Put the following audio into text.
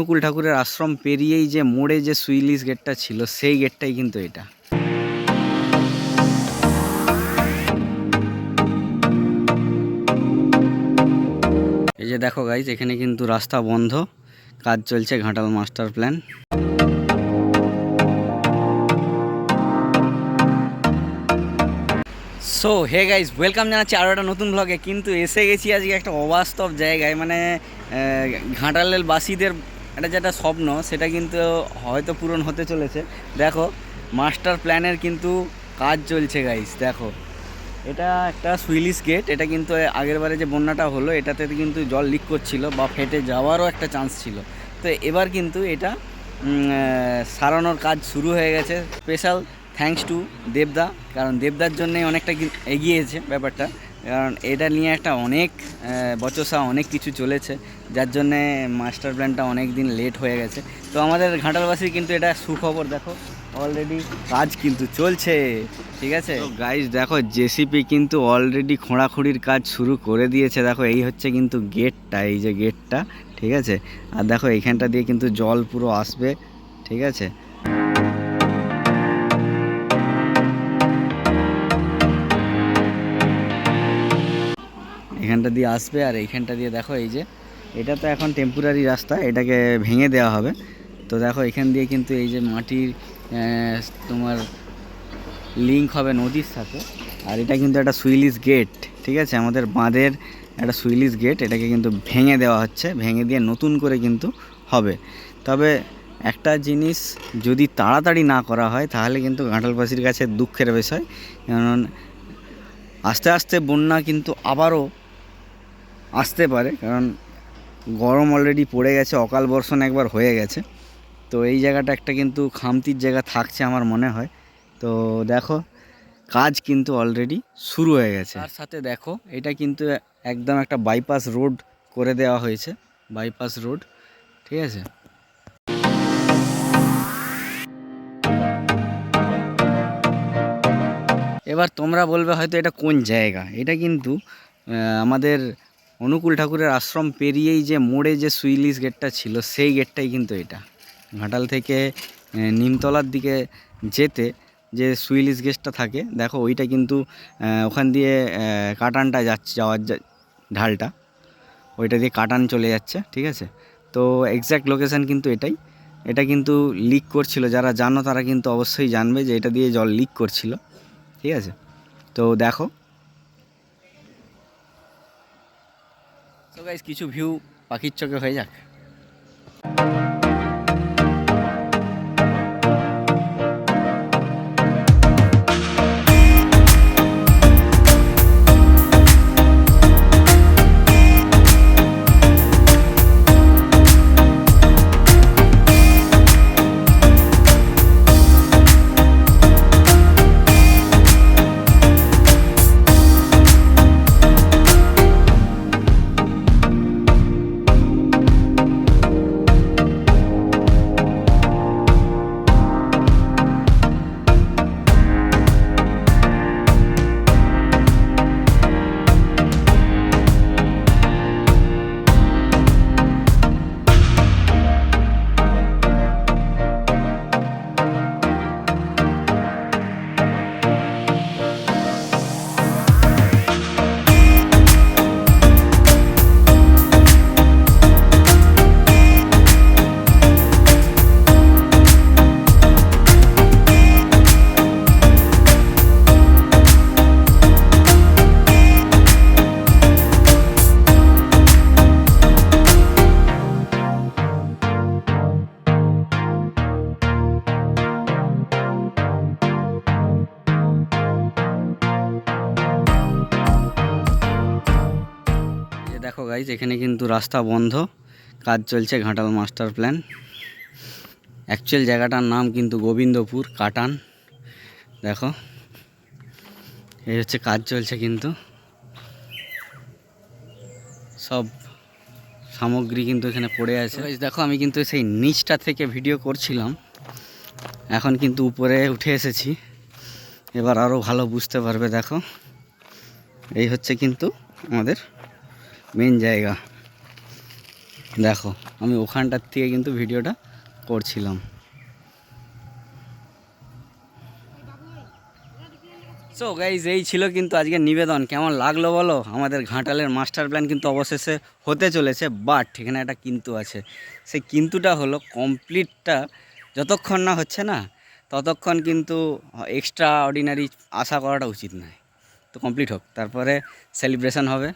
অনুকূল ঠাকুরের আশ্রম পেরিয়েই যে মোড়ে যে সুইলিশ গেটটা ছিল, সেই গেটটাই কিন্তু এটা। এই যে দেখো গাইজ এখানে কিন্তু রাস্তা বন্ধ, কাজ চলছে Ghatal master plan. So hey guys welcome জানাচ্ছি আরও একটা নতুন ব্লগে কিন্তু এসে গেছি আজকে একটা অবাস্তব জায়গায় মানে ঘাটালের বাসীদের একটা যেটা স্বপ্ন, সেটা কিন্তু হয়তো পূরণ হতে চলেছে। দেখো, মাস্টার প্ল্যানের কিন্তু কাজ চলছে গাইস দেখো। এটা একটা সুইলিশ গেট, এটা কিন্তু আগের বারে যে বন্যাটা হলো, এটাতে কিন্তু জল লিক করছিল বা ফেটে যাওয়ারও একটা চান্স ছিল। তো এবার কিন্তু এটা সারানোর কাজ শুরু হয়ে গেছে। স্পেশাল থ্যাঙ্কস টু দেবদা, কারণ দেবদার জন্যই অনেকটা এগিয়েছে ব্যাপারটা। কারণ এটা নিয়ে একটা অনেক বচসা, অনেক কিছু চলেছে, যার জন্যে মাস্টার প্ল্যানটা অনেক দিন লেট হয়ে গেছে। তো আমাদের ঘাটালবাসীর কিন্তু এটা সুখবর, দেখো অলরেডি কাজ কিন্তু চলছে, ঠিক আছে? গাইজ দেখো জেসিপি কিন্তু অলরেডি খোঁড়াখুঁড়ির কাজ শুরু করে দিয়েছে, দেখো, এই হচ্ছে কিন্তু গেটটা এই যে গেটটা ঠিক আছে? আর দেখো, এইখানটা দিয়ে কিন্তু জল পুরো আসবে, ঠিক আছে? এখানটা দিয়ে আসবে আর এইখানটা দিয়ে দেখো এই যে, এটা তো এখন টেম্পোরারি রাস্তা, এটাকে ভেঙে দেওয়া হবে। তো দেখো এখান দিয়ে কিন্তু এই যে মাটির তোমার লিঙ্ক হবে নদীর সাথে। আর এটা কিন্তু একটা সুইলিশ গেট, ঠিক আছে? আমাদের বাঁধের একটা সুইলিশ গেট, এটাকে কিন্তু ভেঙে দেওয়া হচ্ছে, ভেঙে দিয়ে নতুন করে কিন্তু হবে। তবে একটা জিনিস যদি তাড়াতাড়ি না করা হয়, তাহলে কিন্তু ঘাটালবাসীর কাছে দুঃখের বিষয়। কারণ আস্তে আস্তে বন্যা কিন্তু আবারও আসতে পারে, কারণ গরম অলরেডি পড়ে গেছে, অকাল বর্ষণ একবার হয়ে গেছে। তো এই জায়গাটা একটা কিন্তু খামতির জায়গা থাকছে আমার মনে হয়। তো দেখো, কাজ কিন্তু অলরেডি শুরু হয়ে গেছে। তার সাথে দেখো, এটা কিন্তু একদম একটা বাইপাস রোড করে দেওয়া হয়েছে বাইপাস রোড ঠিক আছে? এবার তোমরা বলবে হয়তো এটা কোন জায়গা? এটা কিন্তু আমাদের অনুকূল ঠাকুরের আশ্রম পেরিয়েই যে মোড়ে যে সুইলিশ গেটটা ছিল, সেই গেটটাই কিন্তু এটা। ঘাটাল থেকে নিমতলার দিকে যেতে যে সুইলিশ গেটটা থাকে, দেখো ওইটা কিন্তু ওখান দিয়ে কাটানটা যাচ্ছে যাওয়ার ঢালটা, ওইটা দিয়ে কাটান চলে যাচ্ছে, ঠিক আছে? তো এক্স্যাক্ট লোকেশান কিন্তু এটাই। এটা কিন্তু লিক করছিল, যারা জানো তারা কিন্তু অবশ্যই জানবে যে এটা দিয়ে জল লিক করছিল, ঠিক আছে? তো দেখো তো গাইজ কিছু ভিউ পাখির চোখে হয়ে যাক। দেখো গাইজ এখানে কিন্তু রাস্তা বন্ধ, কাজ চলছে ঘাটাল মাস্টার প্ল্যান। অ্যাকচুয়াল জায়গাটার নাম কিন্তু গোবিন্দপুর, কাটান। দেখো, এই হচ্ছে কাজ চলছে কিন্তু। সব সামগ্রী কিন্তু এখানে পড়ে আছে। দেখো, আমি কিন্তু সেই নিচটা থেকে ভিডিও করছিলাম। এখন কিন্তু উপরে উঠে এসেছি। এবার আরও ভালো বুঝতে পারবে, দেখো। এই হচ্ছে কিন্তু আমাদের মেন জায়গা। দেখো, আমি ওখানটার থেকে কিন্তু ভিডিওটা করছিলাম। সো গাইজ এই ছিল কিন্তু আজকে নিবেদন। কেমন লাগল বলো? আমাদের ঘাটালের মাস্টার প্ল্যান কিন্তু অবশেষে হতে চলেছে বাট এখানে একটা কিন্তু আছে। সেই কিন্তুটা হলো কমপ্লিটটা যতক্ষণ না হচ্ছে না, ততক্ষণ কিন্তু এক্সট্রা অর্ডিনারি আশা করাটা উচিত নয়। তো কমপ্লিট হোক। তারপরে সেলিব্রেশন হবে।